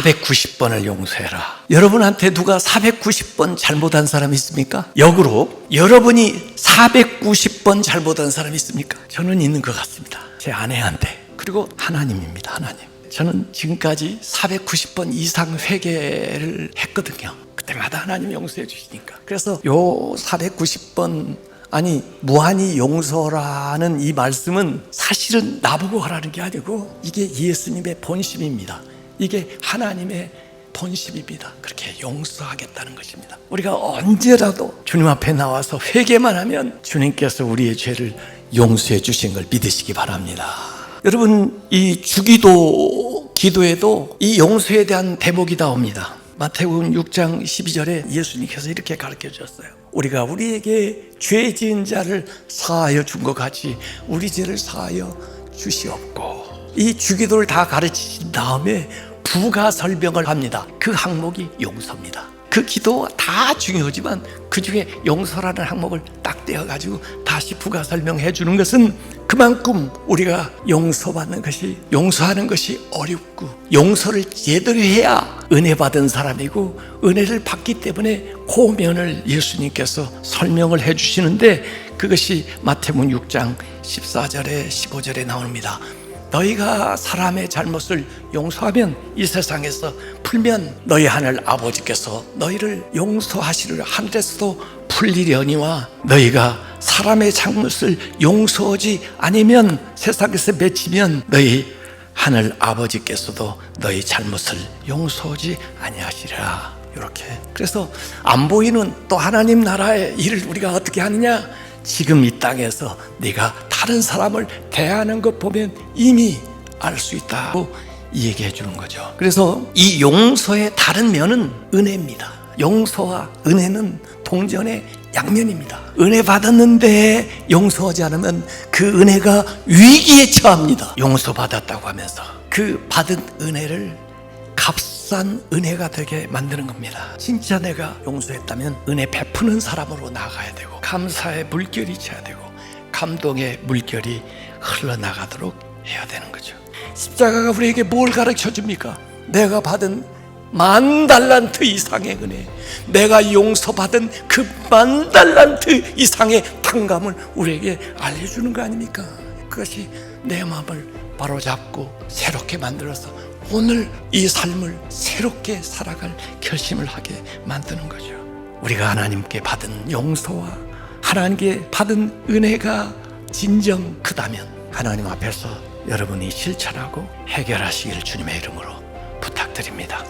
490번을 용서해라. 여러분한테 누가 490번 잘못한 사람 있습니까? 역으로 여러분이 490번 잘못한 사람 있습니까? 저는 있는 것 같습니다. 제 아내한테. 그리고 하나님입니다. 하나님. 저는 지금까지 490번 이상 회개를 했거든요. 그때마다 하나님 용서해 주시니까. 그래서 요 490번 아니 무한히 용서라는 이 말씀은 사실은 나보고 하라는 게 아니고 이게 예수님의 본심입니다. 이게 하나님의 본심입니다. 그렇게 용서하겠다는 것입니다. 우리가 언제라도 주님 앞에 나와서 회개만 하면 주님께서 우리의 죄를 용서해 주신 걸 믿으시기 바랍니다. 여러분 이 주기도 기도에도 이 용서에 대한 대목이 나옵니다. 마태복음 6장 12절에 예수님께서 이렇게 가르쳐 주셨어요. 우리가 우리에게 죄 지은 자를 사하여 준 것 같이 우리 죄를 사하여 주시옵고 이 주기도를 다 가르치신 다음에 부가 설명을 합니다. 그 항목이 용서입니다. 그 기도가 다 중요하지만 그 중에 용서라는 항목을 딱 떼어가지고 다시 부가 설명해 주는 것은 그만큼 우리가 용서받는 것이 용서하는 것이 어렵고 용서를 제대로 해야 은혜 받은 사람이고 은혜를 받기 때문에 그 면을 예수님께서 설명을 해 주시는데 그것이 마태복음 6장 14절에 15절에 나옵니다. 너희가 사람의 잘못을 용서하면 이 세상에서 풀면 너희 하늘 아버지께서 너희를 용서하시리라. 하늘에서도 풀리려니와 너희가 사람의 잘못을 용서하지 아니면 세상에서 맺히면 너희 하늘 아버지께서도 너희 잘못을 용서하지 아니하시리라. 이렇게. 그래서 안 보이는 또 하나님 나라의 일을 우리가 어떻게 하느냐? 지금 이 땅에서 네가 다른 사람을 대하는 것 보면 이미 알 수 있다고 얘기해 주는 거죠. 그래서 이 용서의 다른 면은 은혜입니다. 용서와 은혜는 동전의 양면입니다. 은혜 받았는데 용서하지 않으면 그 은혜가 위기에 처합니다. 용서 받았다고 하면서 그 받은 은혜를 값싼 은혜가 되게 만드는 겁니다. 진짜 내가 용서했다면 은혜 베푸는 사람으로 나가야 되고 감사의 물결이 쳐야 되고 감동의 물결이 흘러나가도록 해야 되는 거죠. 십자가가 우리에게 뭘 가르쳐 줍니까? 내가 받은 만 달란트 이상의 은혜, 내가 용서받은 그 만 달란트 이상의 탕감을 우리에게 알려주는 거 아닙니까? 그것이 내 마음을 바로잡고 새롭게 만들어서 오늘 이 삶을 새롭게 살아갈 결심을 하게 만드는 거죠. 우리가 하나님께 받은 용서와 하나님께 받은 은혜가 진정 크다면 하나님 앞에서 여러분이 실천하고 해결하시기를 주님의 이름으로 부탁드립니다.